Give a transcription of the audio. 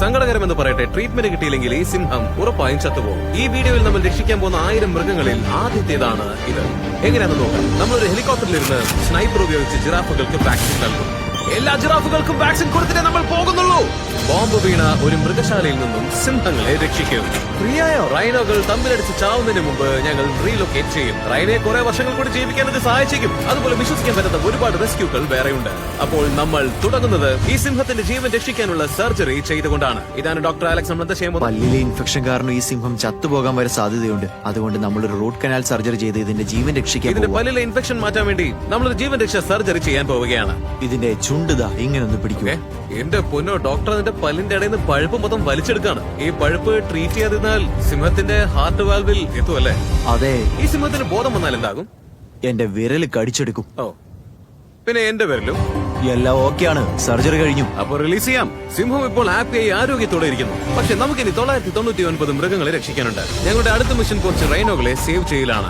സങ്കടകരമെന്ന് പറയട്ടെ ട്രീറ്റ്മെന്റ് കിട്ടിയില്ലെങ്കിൽ ഈ സിംഹം ഉറപ്പായും ചത്തുപോകും. ഈ വീഡിയോയിൽ നമ്മൾ രക്ഷിക്കാൻ പോകുന്ന ആയിരം മൃഗങ്ങളിൽ ആദ്യത്തേതാണ് ഇത്. എങ്ങനെയാണെന്ന് നോക്കാം. നമ്മളൊരു ഹെലികോപ്റ്ററിലിരുന്ന് സ്നൈപ്പർ ഉപയോഗിച്ച് ജിറാഫുകൾക്ക് വാക്സിൻ നൽകും. എല്ലാ ജിറാഫുകൾക്കും വാക്സിൻ കൊടുത്തിട്ടേ നമ്മൾ പോകുന്നുള്ളൂ. ബോംബ് വീണ ഒരു മൃഗശാലയിൽ നിന്നും സിംഹങ്ങളെ രക്ഷിക്കും. പ്രിയായ റൈനോകൾ തമ്മിലടിച്ച് ചാവുന്നതിന് മുമ്പ് ഞങ്ങൾ റീലൊക്കേറ്റ് ചെയ്യും. റൈനയെ കുറെ വർഷങ്ങൾ കൂടി ജീവിക്കാൻ ഇത് സഹായിച്ചേക്കും. അതുപോലെ വിശ്വസിക്കാൻ പറ്റാത്ത ഒരുപാട് റെസ്ക്യൂകൾ വേറെയുണ്ട്. അപ്പോൾ നമ്മൾ തുടങ്ങുന്നത് ഈ സിംഹത്തിന്റെ ജീവൻ രക്ഷിക്കാനുള്ള സർജറി ചെയ്തുകൊണ്ടാണ്. ഇതാണ് ഡോക്ടർ അലക്സ് നമ്മൾ ചെയ്യാൻ പല്ലിലെ ഇൻഫെക്ഷൻ കാരണം ഈ സിംഹം ചത്തുപോകാൻ വരെ സാധ്യതയുണ്ട്. അതുകൊണ്ട് നമ്മളൊരു റൂട്ട് കനാൽ സർജറി ചെയ്ത് ഇതിന്റെ ജീവൻ രക്ഷിക്കാൻ ഇതിന്റെ പല്ലിലെ ഇൻഫെക്ഷൻ മാറ്റാൻ വേണ്ടി നമ്മൾ ജീവൻ രക്ഷ സർജറി ചെയ്യാൻ പോവുകയാണ്. ഇതിന്റെ ചുണ്ടുത ഇങ്ങനെ ഒന്ന് പിടിക്കുക എന്റെ പൊന്നോ ഡോക്ടർ അതിന്റെ പല്ലിന്റെ ഇടയിൽ നിന്ന് പഴുപ്പ് മൊത്തം വലിച്ചെടുക്കാണ്. ഈ പഴുപ്പ് ട്രീറ്റ് ചെയ്യാതിരുന്നാൽ സിംഹത്തിന്റെ ഹാർട്ട് വാൽവിൽ എത്തുമല്ലേ അതെ. ഈ സിംഹത്തിന് ബോധം വന്നാൽ എന്താകും? എന്റെ വിരൽ കടിച്ചെടുക്കും. ഓ. പിന്നെ എന്റെ വിരലും? എല്ലാം ഓക്കെയാണ് സർജറി കഴിഞ്ഞു. അപ്പൊ റിലീസ് ചെയ്യാം. സിംഹം ഇപ്പോൾ ഹാപ്പിയായി ആരോഗ്യത്തോടെ ഇരിക്കുന്നു. പക്ഷെ നമുക്കിനി തൊള്ളായിരത്തി തൊണ്ണൂറ്റി ഒൻപത് മൃഗങ്ങളെ രക്ഷിക്കാനുണ്ട്. ഞങ്ങളുടെ അടുത്ത മിഷൻ കുറച്ച് റൈനോകളെ സേവ് ചെയ്യലാണ്.